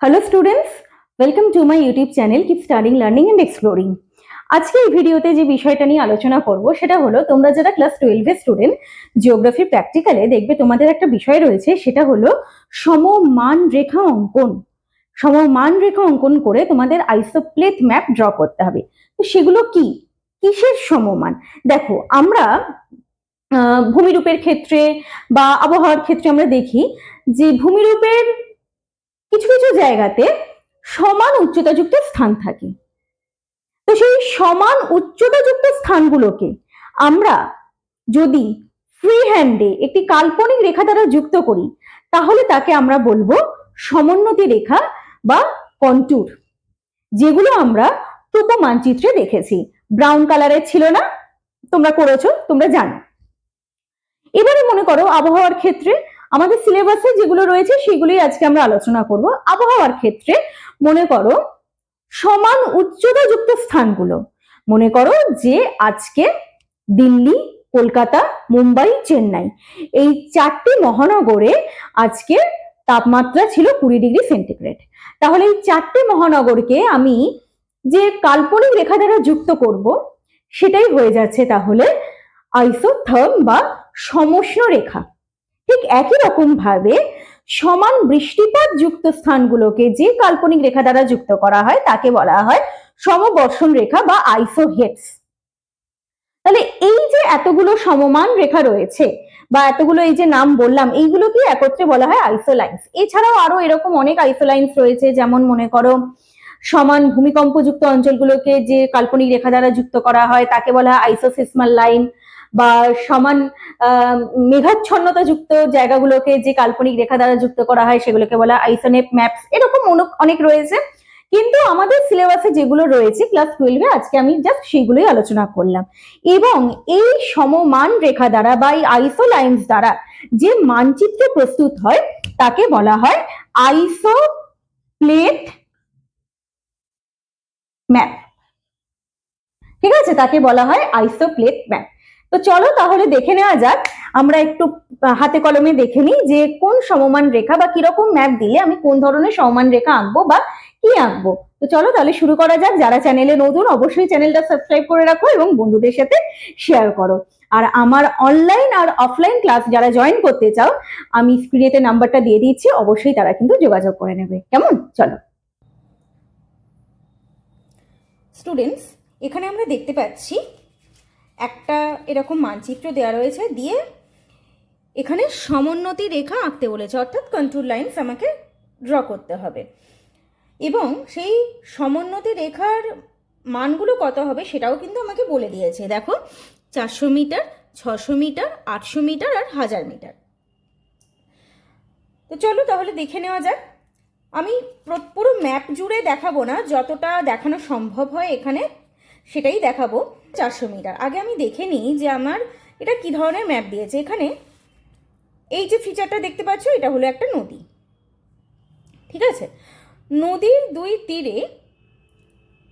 Hello students welcome to my YouTube channel keep studying learning and exploring আজকে এই ভিডিওতে যে বিষয়টা নিয়ে আলোচনা করব, সেটা হলো তোমরা যারা ক্লাস টুয়েলভের স্টুডেন্ট জিওগ্রাফি প্র্যাকটিক্যালে দেখবে তোমাদের একটা বিষয় রয়েছে, সেটা হলো সমমান রেখা অঙ্কন। সমমান রেখা অঙ্কন করে তোমাদের আইসোপ্লেট ম্যাপ ড্র করতে হবে। তো সেগুলো কি? কিসের সমমান? দেখো, আমরা ভূমিরূপের ক্ষেত্রে বা আবহাওয়ার ক্ষেত্রে আমরা দেখি যে ভূমিরূপের জায়গাতে সমান উচ্চতাযুক্ত স্থান থাকে। তো সেই সমান উচ্চতাযুক্ত স্থানগুলোকে আমরা যদি ফ্রি হ্যান্ডে একটি কাল্পনিক রেখা দ্বারা যুক্ত করি, তাহলে তাকে আমরা বলব সমোন্নতি রেখা বা কন্টুর যেগুলো আমরা টোপো মানচিত্রে দেখেছি। ব্রাউন কালারের ছিল না, তোমরা করেছ, তোমরা জানো। এবারে মনে করো আবহাওয়ার ক্ষেত্রে আমাদের সিলেবাসে যেগুলো রয়েছে সেগুলোই আজকে আমরা আলোচনা করব। আবহাওয়ার ক্ষেত্রে মনে করো সমান উচ্চতাযুক্ত স্থানগুলো। মনে করো যে আজকে দিল্লি, কলকাতা, মুম্বাই, চেন্নাই এই চারটি মহানগরে আজকে তাপমাত্রা ছিল কুড়ি ডিগ্রি সেন্টিগ্রেড। তাহলে এই চারটি মহানগরকে আমি যে কাল্পনিক রেখা দ্বারা যুক্ত করব সেটাই হয়ে যাচ্ছে তাহলে আইসোথার্ম বা সমষ্ণ রেখা। ঠিক একই রকম ভাবে সমান বৃষ্টিপাত যুক্ত স্থানগুলোকে যে কাল্পনিক রেখা দ্বারা যুক্ত করা হয়, তাকে বলা হয় সমবর্ষণ রেখা বা আইসোহেডস তাহলে এই যে এতগুলো সমমান রেখা রয়েছে বা এতগুলো এই যে নাম বললাম এইগুলোকে একত্রে বলা হয় আইসোলাইন্স। এছাড়াও আরও এরকম অনেক আইসোলাইন্স রয়েছে, যেমন মনে করো সমান ভূমিকম্পযুক্ত অঞ্চলগুলোকে যে কাল্পনিক রেখা দ্বারা যুক্ত করা হয়, তাকে বলা হয় আইসোসিসমাল লাইন। বা সমান মেঘাচ্ছন্নতা যুক্ত জায়গাগুলোকে যে কাল্পনিক রেখা দ্বারা যুক্ত করা হয় সেগুলোকে বলা আইসোনেপ ম্যাপস। এরকম অনেক- রয়েছে। কিন্তু আমাদের সিলেবাসে যেগুলো রয়েছে ক্লাস টুয়েলভে আজকে আমি জাস্ট সেগুলোই আলোচনা করলাম। এবং এই সমমান রেখা দ্বারা বা এই আইসো লাইন্স দ্বারা যে মানচিত্র প্রস্তুত হয়, তাকে বলা হয় আইসো প্লেট ম্যাপ। ঠিক আছে? তাকে বলা হয় আইসো প্লেট ম্যাপ। তো চলো তাহলে দেখে নেওয়া যাক। আমরা একটু হাতে কলমে দেখে নিই যে কোন সমমান রেখা বা কীরকম ম্যাপ দিলে আমি কোন ধরনের সমমান রেখা আঁকবো বা কি আঁকবো। তো চলো তাহলে শুরু করা যাক। যারা চ্যানেলে নতুন, অবশ্যই চ্যানেলটা সাবস্ক্রাইব করে রাখো এবং বন্ধুদের সাথে শেয়ার করো। আর আমার অনলাইন আর অফলাইন ক্লাস যারা জয়েন করতে চাও, আমি স্ক্রিনেতে নাম্বারটা দিয়ে দিচ্ছি, অবশ্যই তারা কিন্তু যোগাযোগ করে নেবে। কেমন? চলো। স্টুডেন্টস এখানে আমরা দেখতে পাচ্ছি একটা এরকম মানচিত্র দেওয়া রয়েছে দিয়ে এখানে সমোন্নতি রেখা আঁকতে বলেছে, অর্থাৎ কন্ট্রোল লাইন্স আমাকে ড্র করতে হবে। এবং সেই সমোন্নতি রেখার মানগুলো কত হবে সেটাও কিন্তু আমাকে বলে দিয়েছে। দেখো, চারশো মিটার, ছশো মিটার, আটশো মিটার আর হাজার মিটার। তো চলো তাহলে দেখে নেওয়া যাক। আমি পুরো ম্যাপ জুড়ে দেখাবো না, যতটা দেখানো সম্ভব হয় এখানে সেটাই দেখাবো। চারশো মিটার। আগে আমি দেখে নিই যে আমার এটা কি ধরনের ম্যাপ দিয়েছে। এখানে এই যে ফিচারটা দেখতে পাচ্ছ, এটা হলো একটা নদী। ঠিক আছে? নদীর দুই তীরে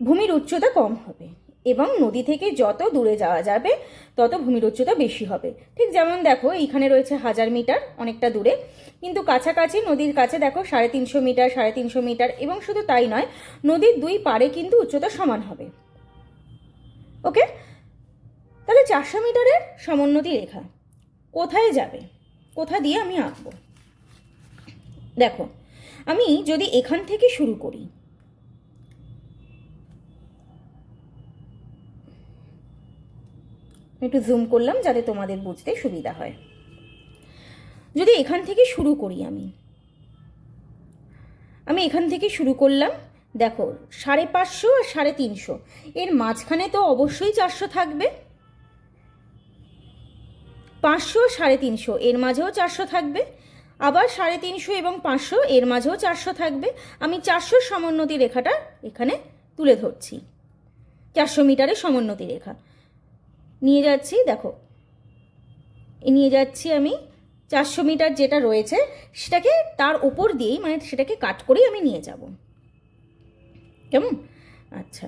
ভূমির উচ্চতা কম হবে এবং নদী থেকে যত দূরে যাওয়া যাবে, তত ভূমির উচ্চতা বেশি হবে। ঠিক যেমন দেখো, এইখানে রয়েছে হাজার মিটার, অনেকটা দূরে। কিন্তু কাছাকাছি নদীর কাছে দেখো, সাড়ে তিনশো মিটার, সাড়ে তিনশো মিটার এবং শুধু তাই নয়, নদীর দুই পারে কিন্তু উচ্চতা সমান হবে। ওকে? তাহলে চারশো মিটারের সমোন্নতি রেখা। কোথায় যাবে? কোথা দিয়ে আমি আঁকবো? দেখো, আমি যদি এখান থেকে শুরু করি একটু জুম করলাম যাতে তোমাদের বুঝতে সুবিধা হয়। যদি এখান থেকে শুরু করি আমি আমি এখান থেকে শুরু করলাম দেখো, সাড়ে পাঁচশো আর সাড়ে তিনশো। এর মাঝখানে তো অবশ্যই চারশো থাকবে। পাঁচশো, সাড়ে তিনশো, এর মাঝেও চারশো থাকবে। আবার সাড়ে তিনশো এবং পাঁচশো, এর মাঝেও চারশো থাকবে। আমি চারশোর সমোন্নতি রেখাটা এখানে তুলে ধরছি। চারশো মিটারের সমোন্নতি রেখা। নিয়ে যাচ্ছি, দেখো। নিয়ে যাচ্ছি আমি চারশো মিটার যেটা রয়েছে, সেটাকে তার ওপর দিয়েই মানে সেটাকে কাট করেই আমি নিয়ে যাব। কেমন? আচ্ছা।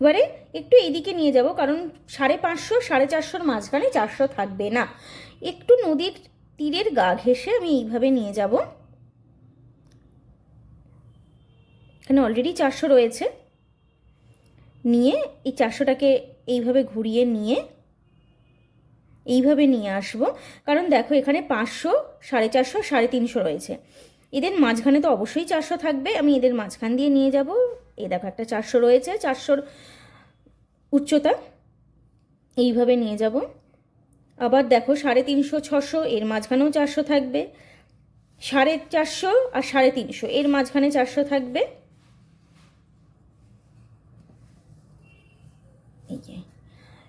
এবারে একটু এদিকে নিয়ে যাব, কারণ সাড়ে পাঁচশো, সাড়ে চারশোর মাঝখানে চারশো থাকবে না। একটু নদীর তীরের গা ঘেঁষে আমি এইভাবে নিয়ে যাব। এখানে অলরেডি চারশো রয়েছে। নিয়ে এই চারশোটাকে এইভাবে ঘুরিয়ে নিয়ে এইভাবে নিয়ে আসব। কারণ দেখো এখানে পাঁচশো, সাড়ে চারশো, সাড়ে তিনশো রয়েছে। এদের মাঝখানে তো অবশ্যই চারশো থাকবে। আমি এদের মাঝখান দিয়ে নিয়ে যাব। এ দেখো একটা চারশো রয়েছে। চারশোর উচ্চতা এইভাবে নিয়ে যাব। আবার দেখো সাড়ে তিনশো, ছশো, এর মাঝখানেও চারশো থাকবে। সাড়ে চারশো আর সাড়ে তিনশো, এর মাঝখানে চারশো থাকবে এই যে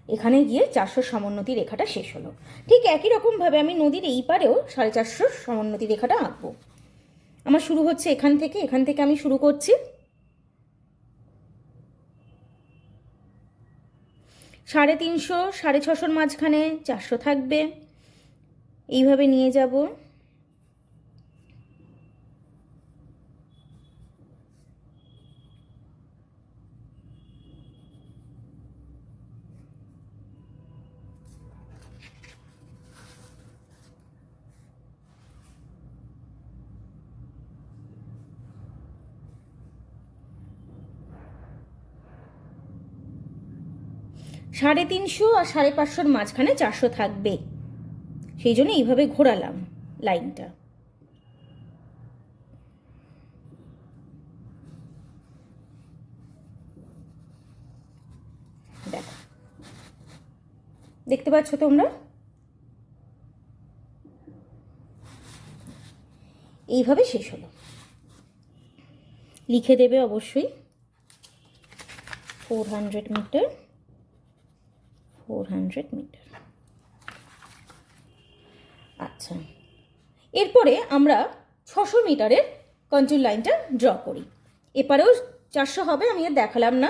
এখানে গিয়ে চারশো সমোন্নতি রেখাটা শেষ হলো। ঠিক একই রকমভাবে আমি নদীর এই পারেও সাড়ে চারশো সমোন্নতি রেখাটা আঁকবো। আমার শুরু হচ্ছে এখান থেকে এখান থেকে আমি শুরু করছি। সাড়ে তিনশো, সাড়ে ছশোর মাঝখানে চারশো থাকবে। এইভাবে নিয়ে যাব। সাড়ে তিনশো আর সাড়ে পাঁচশোর মাঝখানে চারশো থাকবে। সেই জন্য এইভাবে ঘোরালাম লাইনটা। দেখো। দেখতে পাচ্ছ তোমরা? এইভাবে শেষ হলো। লিখে দেবে অবশ্যই। Four hundred metre. Four hundred metre. আচ্ছা এরপরে আমরা ছশো মিটারের কন্ট্রোল লাইনটা ড্র করি। এপারেও চারশো হবে, আমি আর দেখালাম না।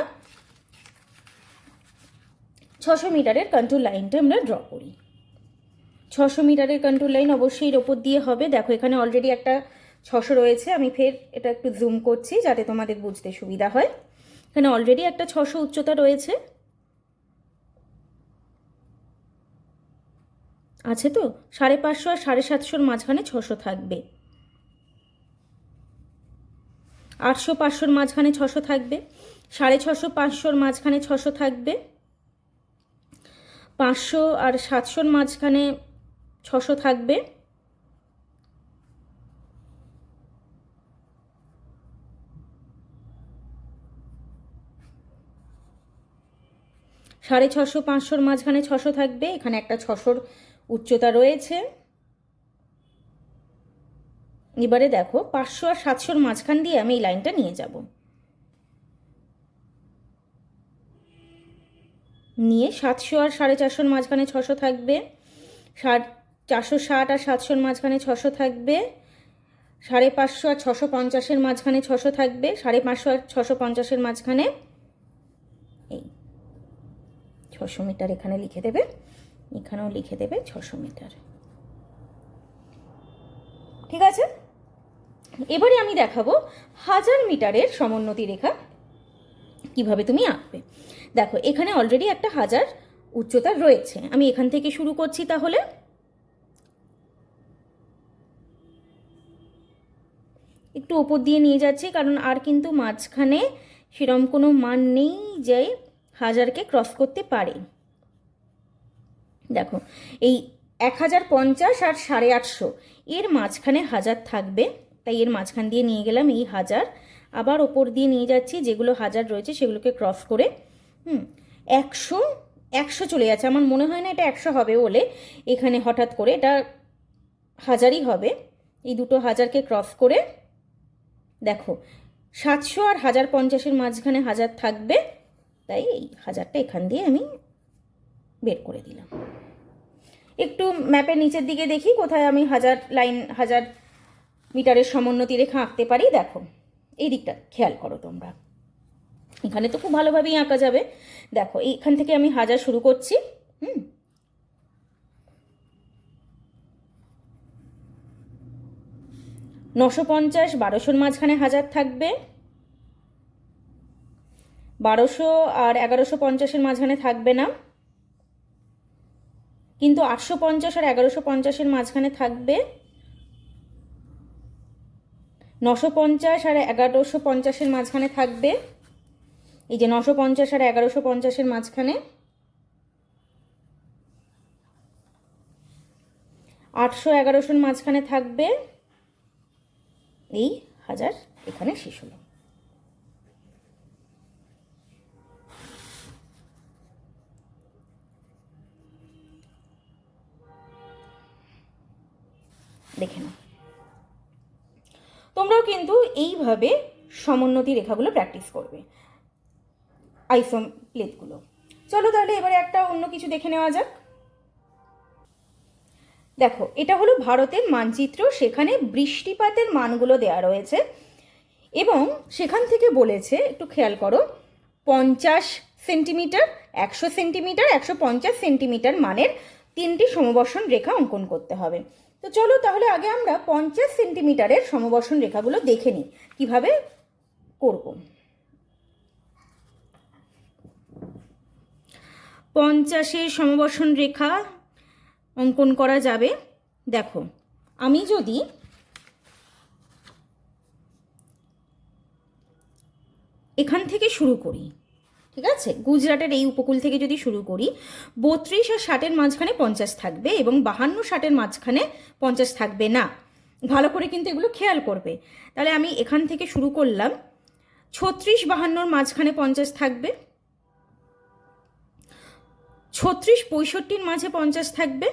ছশো মিটারের কন্ট্রোল লাইনটা আমরা ড্র করি। ছশো মিটারের কন্ট্রোল লাইন অবশ্যই এর ওপর দিয়ে হবে। দেখো, এখানে অলরেডি একটা ছশো রয়েছে, আমি ফের এটা একটু জুম করছি যাতে তোমাদের বুঝতে সুবিধা হয়। এখানে অলরেডি একটা ছশো উচ্চতা রয়েছে। আছে তো? সাড়ে পাঁচশো আর সাড়ে সাতশোর মাঝখানে ছশো থাকবে। আটশো পাঁচশোর মাঝখানে ছশো থাকবে। সাড়ে ছশো পাঁচশোর মাঝখানে ছশো থাকবে। পাঁচশো আর সাতশোর মাঝখানে ছশো থাকবে। সাড়ে ছশো পাঁচশোর মাঝখানে ছশো থাকবে। এখানে একটা ছশোর উচ্চতা রয়েছে। এবারে দেখো, পাঁচশো আর সাতশোর মাঝখান দিয়ে আমি এই লাইনটা নিয়ে যাব। নিয়ে সাতশো আর সাড়ে চারশোর মাঝখানে ছশো থাকবে। ষাট চারশো ষাট আর সাতশোর মাঝখানে ছশো থাকবে। সাড়ে পাঁচশো আর ছশো পঞ্চাশের মাঝখানে ছশো থাকবে। সাড়ে পাঁচশো আর ছশো পঞ্চাশের মাঝখানে এই ছশো মিটার এখানে লিখে দেবে। এখানেও লিখে দেবে ছশো মিটার। ঠিক আছে? এবারে আমি দেখাবো হাজার মিটারের সমোন্নতি রেখা কীভাবে তুমি আঁকবে। দেখো, এখানে অলরেডি একটা হাজার উচ্চতা রয়েছে। আমি এখান থেকে শুরু করছি তাহলে। একটু ওপর দিয়ে নিয়ে যাচ্ছি, কারণ আর কিন্তু মাঝখানে সেরম কোনো মান নেই যে হাজারকে ক্রস করতে পারে। দেখো, এই এক হাজার পঞ্চাশ আর সাড়ে আটশো, এর মাঝখানে হাজার থাকবে, তাই এর মাঝখান দিয়ে নিয়ে গেলাম এই হাজার। আবার ওপর দিয়ে নিয়ে যাচ্ছি যেগুলো হাজার রয়েছে সেগুলোকে ক্রস করে, হুম, একশো একশো চলে যাচ্ছে। আমার মনে হয় না এটা একশো হবে বলে, এখানে হঠাৎ করে এটা হাজারই হবে। এই দুটো হাজারকে ক্রস করে, দেখো, সাতশো আর হাজার পঞ্চাশের মাঝখানে হাজার থাকবে, তাই এই হাজারটা এখান দিয়ে আমি বের করে দিলাম। একটু ম্যাপের নিচের দিকে দেখি, কোথায় আমি হাজার লাইন হাজার মিটারের সমোন্নতি রেখা আঁকতে পারি। দেখো, এই দিকটা খেয়াল করো তোমরা। এখানে তো খুব ভালোভাবেই আঁকা যাবে। দেখো, এইখান থেকে আমি হাজার শুরু করছি, হুম? নশো পঞ্চাশ, বারোশোর মাঝখানে হাজার থাকবে। বারোশো আর এগারোশো পঞ্চাশের মাঝখানে থাকবে না। কিন্তু আটশো পঞ্চাশ আর এগারোশো পঞ্চাশের মাঝখানে থাকবে নশো পঞ্চাশ আর এগারোশো পঞ্চাশের মাঝখানে থাকবে। এই যে নশো পঞ্চাশ আর এগারোশো পঞ্চাশের মাঝখানে। আটশো এগারোশোর মাঝখানে থাকবে। এই হাজার এখানে শেষ হলো। দেখে নাও। তোমরাও কিন্তু এইভাবে সমোন্নতি রেখাগুলো প্র্যাকটিস করবে আইসোম প্লেটগুলো চলো তাহলে এবারে একটা অন্য কিছু দেখে নেওয়া যাক। দেখো, এটা হলো ভারতের মানচিত্র, সেখানে বৃষ্টিপাতের মানগুলো দেওয়া রয়েছে এবং সেখান থেকে বলেছে, একটু খেয়াল করো, পঞ্চাশ সেন্টিমিটার, একশো সেন্টিমিটার, একশো পঞ্চাশ সেন্টিমিটার মানের তিনটি সমবর্ষণ রেখা অঙ্কন করতে হবে। তো চলো তাহলে আগে আমরা পঞ্চাশ সেন্টিমিটারের সমবর্ষণ রেখাগুলো দেখে নিই, কীভাবে করব। পঞ্চাশের সমবর্ষণ রেখা অঙ্কন করা যাবে। দেখো, আমি যদি এখান থেকে শুরু করি ঠিক আছে? গুজরাটের এই উপকূল থেকে যদি শুরু করি, বত্রিশ আর ষাটের মাঝখানে পঞ্চাশ থাকবে এবং বাহান্ন, ষাটের মাঝখানে পঞ্চাশ থাকবে না। ভালো করে কিন্তু এগুলো খেয়াল করবে। তাহলে আমি এখান থেকে শুরু করলাম। ছত্রিশ, বাহান্নর মাঝখানে পঞ্চাশ থাকবে। ছত্রিশ, পঁয়ষট্টির মাঝে পঞ্চাশ থাকবে।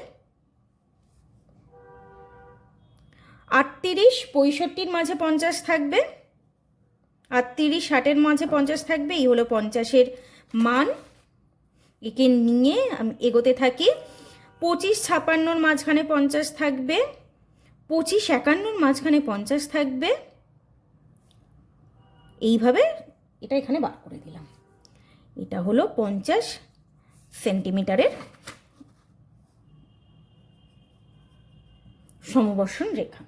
আটত্রিশ, পঁয়ষট্টির মাঝে পঞ্চাশ থাকবে। আটত্রিশ ষাটের মাঝে পঞ্চাশ থাকবে, এই হলো পঞ্চাশের মান। একে নিয়ে আমি এগোতে থাকি। পঁচিশ, ছাপান্নর মাঝখানে পঞ্চাশ থাকবে। পঁচিশ, একান্নর মাঝখানে পঞ্চাশ থাকবে। এইভাবে এটা এখানে বার করে দিলাম। এটা হলো পঞ্চাশ সেন্টিমিটারের সমবর্ষণ রেখা।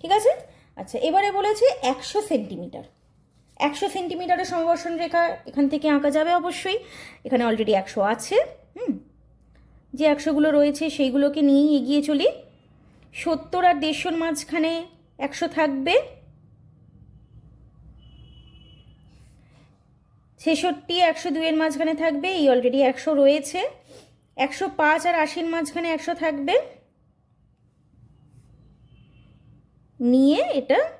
ঠিক আছে? আচ্ছা এবারে বলেছে একশো সেন্টিমিটার। একশো সেন্টিমিটারের সমবর্ষণ রেখা এখান থেকে আঁকা যাবে অবশ্যই। এখানে অলরেডি একশো আছে, হুম? যে একশোগুলো রয়েছে সেইগুলোকে নিয়েই এগিয়ে চলি। সত্তর আর দেড়শোর মাঝখানে একশো থাকবে। ছেষট্টি একশো দুইয়ের মাঝখানে থাকবে, এই অলরেডি একশো রয়েছে। একশো পাঁচ আর আশির মাঝখানে একশো থাকবে। নিয়ে এটা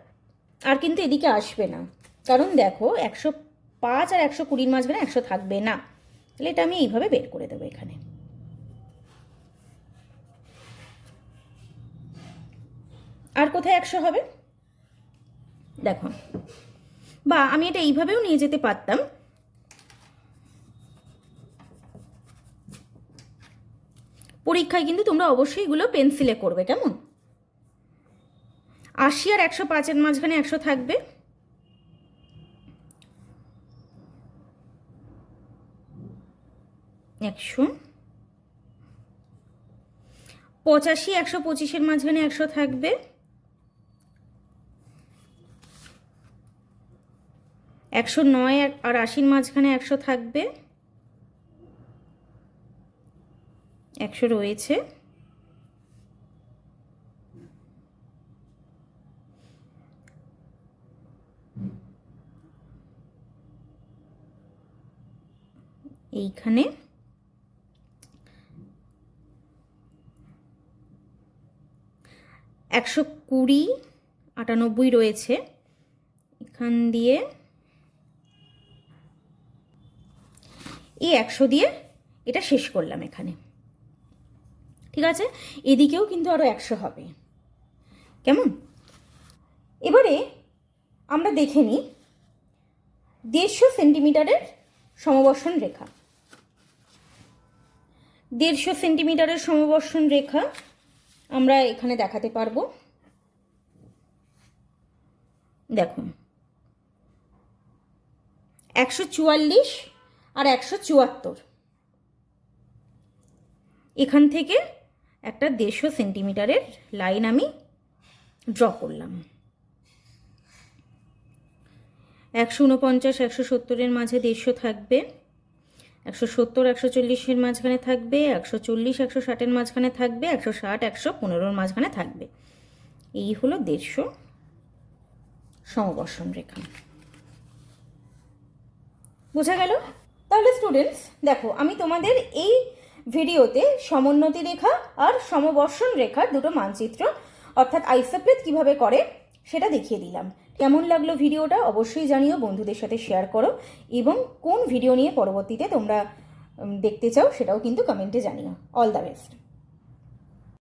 আর কিন্তু এদিকে আসবে না। কারণ দেখো, একশো পাঁচ আর একশো কুড়ির মাঝখানে একশো থাকবে না। তাহলে এটা আমি এইভাবে বের করে দেবো এখানে। আর কোথায় একশো হবে? দেখো। বা, আমি এটা এইভাবেও নিয়ে যেতে পারতাম। পরীক্ষায় কিন্তু তোমরা অবশ্যই এগুলো পেন্সিলে করবে, কেমন? আশি আর একশো পাঁচের মাঝখানে একশো থাকবে। একশো। পঁচাশি, একশো পঁচিশের মাঝখানে একশো থাকবে। একশো নয় আর আশির মাঝখানে একশো থাকবে। একশো রয়েছে। এইখানে একশো কুড়ি আটানব্বই রয়েছে। এখান দিয়ে এই একশো দিয়ে এটা শেষ করলাম এখানে। ঠিক আছে? এদিকেও কিন্তু আরও একশো হবে। কেমন? এবারে আমরা দেখে নিই দেড়শো সেন্টিমিটারের সমবর্ষণ রেখা। দেড়শো সেন্টিমিটারের সমবর্ষণ রেখা আমরা এখানে দেখাতে পারব। দেখুন। একশো চুয়াল্লিশ আর একশো চুয়াত্তর। এখান থেকে একটা দেড়শো সেন্টিমিটারের লাইন আমি ড্র করলাম। একশো উনপঞ্চাশ, একশো সত্তরের মাঝে দেড়শো থাকবে। একশো সত্তর, একশো চল্লিশের মাঝখানে থাকবে, একশো চল্লিশ, একশো ষাটের মাঝখানে থাকবে, একশো ষাট, একশো পনেরোর মাঝখানে থাকবে। এই হলো দেড়শো সমবর্ষণ রেখা। বোঝা গেল? তাহলে স্টুডেন্টস দেখো, আমি তোমাদের এই ভিডিওতে সমোন্নতি রেখা আর সমবর্ষণ রেখার দুটো মানচিত্র, অর্থাৎ আইসোপ্লেট কীভাবে করে সেটা দেখিয়ে দিলাম। কেমন লাগল ভিডিওটা অবশ্যই জানিও, বন্ধুদের সাথে শেয়ার করো এবং কোন ভিডিও নিয়ে পরবর্তীতে তোমরা দেখতে চাও সেটাও কিন্তু কমেন্টে জানিও। All the best